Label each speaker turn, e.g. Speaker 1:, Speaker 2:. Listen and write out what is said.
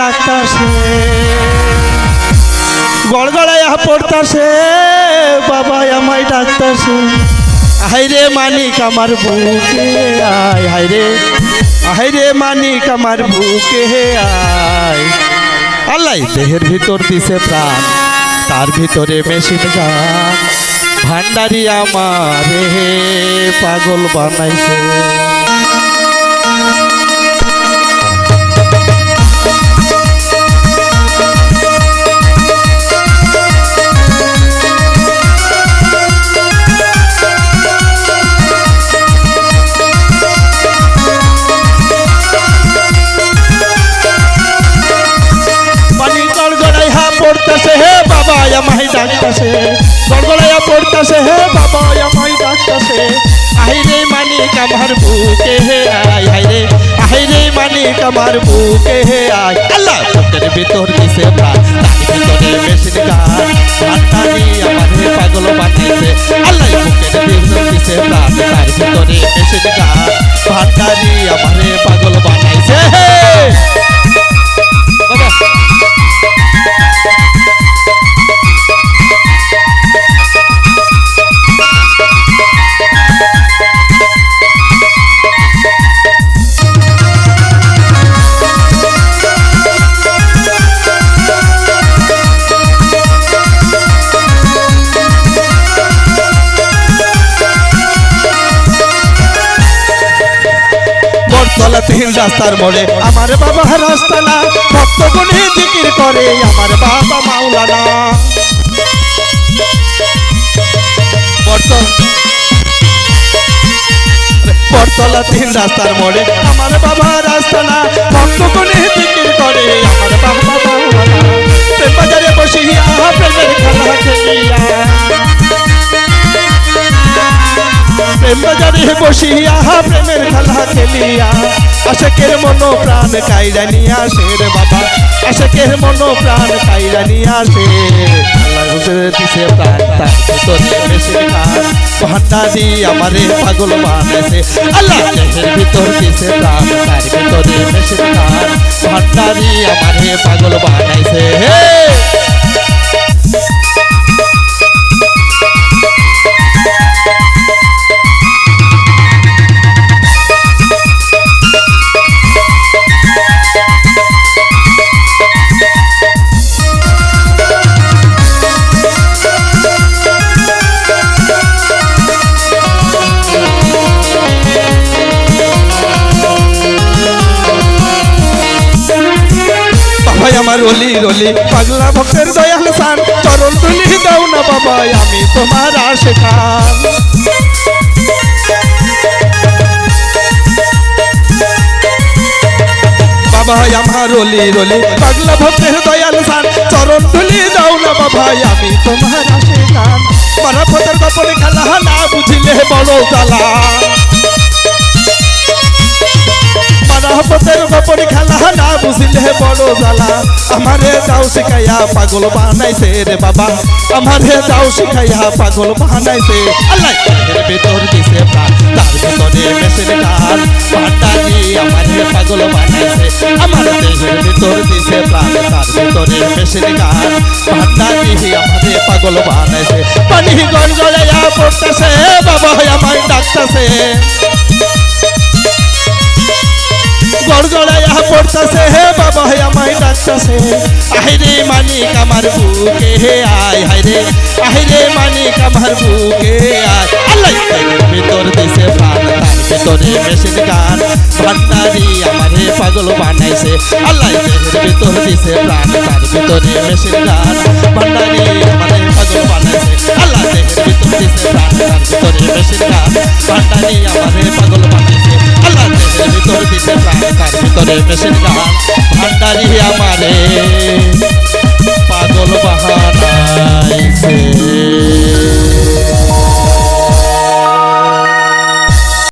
Speaker 1: ডাকতাছে গড়গড়াইয়া পড়তাছে বাবা আমায় ডাকতাছে হাইরে মানিক আমার বুকে, আয় হাইরে হাইরে মানিক আমার বুকে, আয়। আল্লাহ দেহের ভিতর দিছে প্রাণ, তার ভিতরে মেশিন গান ভান্ডারি আমার পাগল বানাইছে। ডাকতাছে গড়গড়াইয়া পড়তাছে, হে বাবা, আমায় ডাকতাছে। আইরে মানিক আমার বুকে, হে আয়, আইরে আইরে মানিক আমার বুকে, হে আয়। আল্লাহ বুকের ভিতর দিছে প্রাণ। রাস্তার মোড়ে। আমার বাবা রাস্তানা ভক্তগণে জিকির করে। আমার বাবা মাওলানা। বটতলা। তিন রাস্তার মোড়ে। আমার বাবা রাস্তানা ভক্তগণে জিকির করে। আমার বাবা বাজারে প্রেমের খেলা খেলিয়া। বাজারে বসিয়া প্রেমের খেলা খেলিয়া। আশেকের মনো প্রাণ কাইরা নিয়ে আসে রে বাবা। আশেকের মনো প্রাণ কাইরা নিয়ে আসে। আল্লাহ হুজুর দিছে প্রাণ তার আমারে পাগল বানাইছে। আল্লাহ দেহের ভিতর দিছে প্রাণ তার ভিতরে মেশিন খান ভান্ডা আমারে পাগল বানাইছে। হে! আমার রলি রলি, পাগলা ভক্তের দয়াল সান, চরণ তুলি দাও না বাবাই আমি তোমার আশে খান বাবাই আমার রলি রলি, পাগলা ভক্তের দয়াল সান, চরণ তুলি দাও না বাবাই আমি তোমার আশে খান মারা পথের কপলে খেলা না বুঝিলে বড় জ্বালা মারাপতের বাপরি খেলা না বুঝিলে বড় জ্বালা। আমারে দাও শিখাইয়া পাগল বানাইছে রে বাবা। আমারে দাও শিখাইয়া পাগল বানাইছে। আল্লাহ! দিছে তার ভিতরে মেশিন গান ভান্ডারি আমারে পাগল বানাইছে, আমার দেহের ভিতর দিছে প্রাণ, তার ভিতরে মেশিন গান ভান্ডারি আমারে পাগল বানাইছে, পানি গড়গড়াইয়া পড়তেছে, বাবা আমায় ডাকতেছে। পড়তাছে হে বাবা হে আমায় ডাকতাছে আহিরে মানিক আমার বুকে হে আয় হাইরে আহিরে মানিক আমার বুকে আয় আল্লাহ ভিতর দিছে প্রাণ তার ভিতরে মেশিন গান ভান্ডারি আমার পাগল বানাইছে আল্লাহ ভিতর দিছে প্রাণ তার ভিতরে মেশিন গান ভান্ডারি আমার পাগল বানাইছে আল্লাহ ভিতর দিছে প্রাণ তার ভিতরে মেশিন গান ভান্ডারি আমার পাগল বানাইছে ভিতর দিতে প্রাণ তার ভিতরে মেশিন গান ভান্ডারি আমাদের